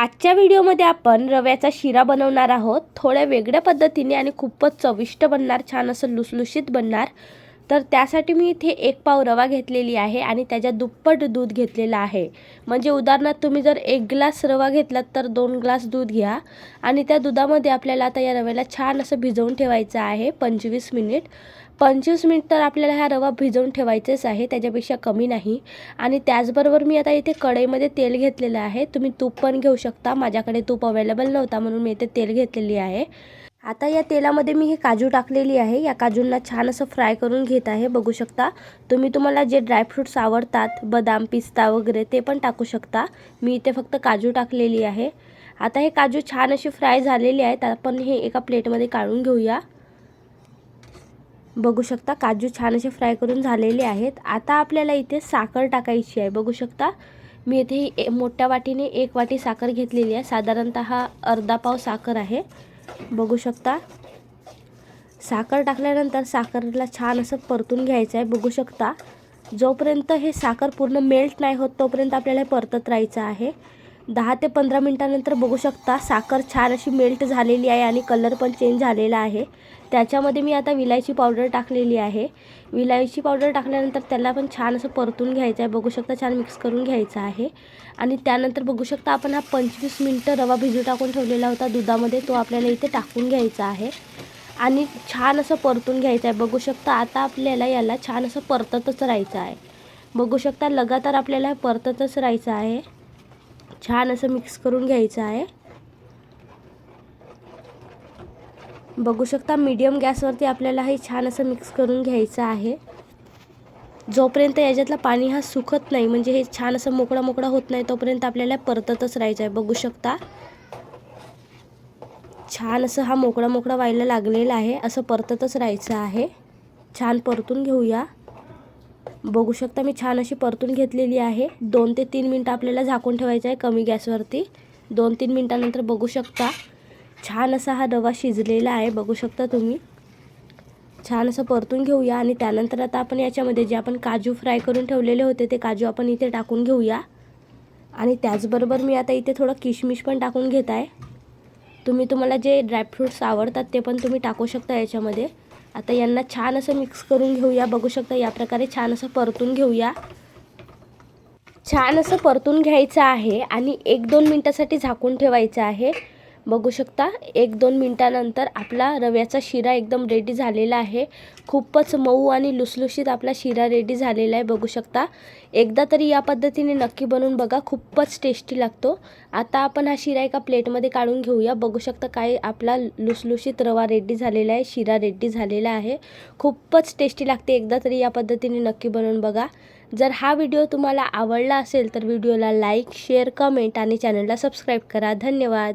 आजच्या व्हिडिओमध्ये आपण रव्याचा शिरा बनवणार आहोत. थोड्या वेगळ्या पद्धतीने आणि खूपच चविष्ट बनणार छान असं लुसलुशीत बनणार. तर त्यासाठी मी इथे एक पाव रवा घेतलेली आहे आणि त्याच्या दुप्पट दूध घेतलेलं आहे. म्हणजे उदाहरणार्थ तुम्ही जर एक ग्लास रवा घेतलात तर दोन ग्लास दूध घ्या. आणि त्या दुधामध्ये आपल्याला आता या रव्याला छान असं भिजवून ठेवायचं आहे पंचवीस मिनिट. पंचवीस मिनिट तर आपल्याला हा रवा भिजवून ठेवायचेच आहे त्याच्यापेक्षा कमी नाही. आणि त्याचबरोबर मी आता इथे कढईमध्ये तेल घेतलेलं आहे. तुम्ही तूप पण घेऊ शकता. माझ्याकडे तूप अवेलेबल नव्हता म्हणून मी इथे तेल घेतलेली आहे. आता या तेलामध्ये मी हे काजू टाकलेली आहे. या काजूंना छान असं फ्राय करून घेत आहे. बघू शकता. तुम्ही तुम्हाला जे ड्रायफ्रूट्स आवडतात बदाम पिस्ता वगैरे ते पण टाकू शकता. मी इथे फक्त काजू टाकलेली आहे. आता हे काजू छान असे फ्राय झालेले आहेत. आपण हे एका प्लेटमध्ये काढून घेऊया. बघू शकता काजू छान असे फ्राय करून झालेले आहेत. आता आपल्याला इथे साखर टाकायची आहे. बघू शकता. मी इथे ही मोठ्या वाटीने एक वाटी साखर घेतलेली आहे. साधारणतः अर्धा पाव साखर आहे. बघू शकता. साखर टाकल्यानंतर साखरला छान असं परतून घ्यायचं आहे. बघू शकता. जोपर्यंत हे साखर पूर्ण मेल्ट नाही होत तोपर्यंत आपल्याला हे परतत राहायचं आहे. दहा ते पंधरा मिनटानंतर बघू शकता साखर छान अशी मेल्ट झालेली आहे आणि कलर पण चेंज झालेला आहे. त्याच्यामध्ये मी आता विलायची पावडर टाकलेली आहे. विलायची पावडर टाकल्यानंतर त्याला पण छान असं परतून घ्यायचं आहे. बघू शकता छान मिक्स करून घ्यायचं आहे. आणि त्यानंतर बघू शकता आपण हा पंचवीस मिनटं रवा भिजू टाकून ठेवलेला होता दुधामध्ये. तो आपल्याला इथे टाकून घ्यायचा आहे. आणि छान असं परतून घ्यायचं आहे. बघू शकता आता आपल्याला याला छान असं परततच राहायचं आहे. बघू शकता लगातार आपल्याला परततच राहायचं आहे. छान असं मिक्स करून घ्यायचं आहे. बघू शकता मीडियम गॅसवरती आपल्याला हे छान असं मिक्स करून घ्यायचं आहे. जोपर्यंत याच्यातलं पाणी हा सुकत नाही म्हणजे हे छान असं मोकळा मोकळा होत नाही तोपर्यंत आपल्याला परततच राहायचं आहे. बघू शकता. छान असं हा मोकळा मोकळा व्हायला लागलेला आहे. असं परततच राहायचं आहे. छान परतून घेऊया. बघू शकता मी छान अशी परतून घेतलेली आहे. दोन ते तीन मिनटं आपल्याला झाकून ठेवायचं आहे कमी गॅसवरती. दोन तीन मिनटानंतर बघू शकता. छान असा हा रवा शिजलेला आहे. बघू शकता तुम्ही. छान असं परतून घेऊया आणि त्यानंतर आता आपण याच्यामध्ये जे आपण काजू फ्राय करून ठेवलेले होते ते काजू आपण इथे टाकून घेऊया. आणि त्याचबरोबर मी आता इथे थोडं किशमिश पण टाकून घेत आहे. तुम्ही तुम्हाला जे ड्रायफ्रूट्स आवडतात ते पण तुम्ही टाकू शकता याच्यामध्ये. आता यांना छान असं मिक्स करून घेऊया. बघू शकता या प्रकारे छान असं परतून घेऊया. छान असं परतून घ्यायचं आहे आणि एक दोन मिनटासाठी झाकून ठेवायचं आहे. बघू शकता. एक दोन मिनटानंतर आपला रव्याचा शिरा एकदम रेडी झालेला आहे. खूपच मऊ आणि लुसलुशीत आपला शिरा रेडी झालेला आहे बघू शकता. एकदा तरी या पद्धतीने नक्की बनवून बघा. खूपच टेस्टी लागतो. आता आपण हा शिरा एका प्लेटमध्ये काढून घेऊया. बघू शकता काय आपला लुसलुशीत रवा रेडी झालेला आहे. शिरा रेडी झालेला आहे. खूपच टेस्टी लागते. एकदा तरी या पद्धतीने नक्की बनवून बघा. जर हा व्हिडिओ तुम्हाला आवडला असेल तर व्हिडिओला लाईक शेअर कमेंट आणि चॅनलला सबस्क्राईब करा. धन्यवाद.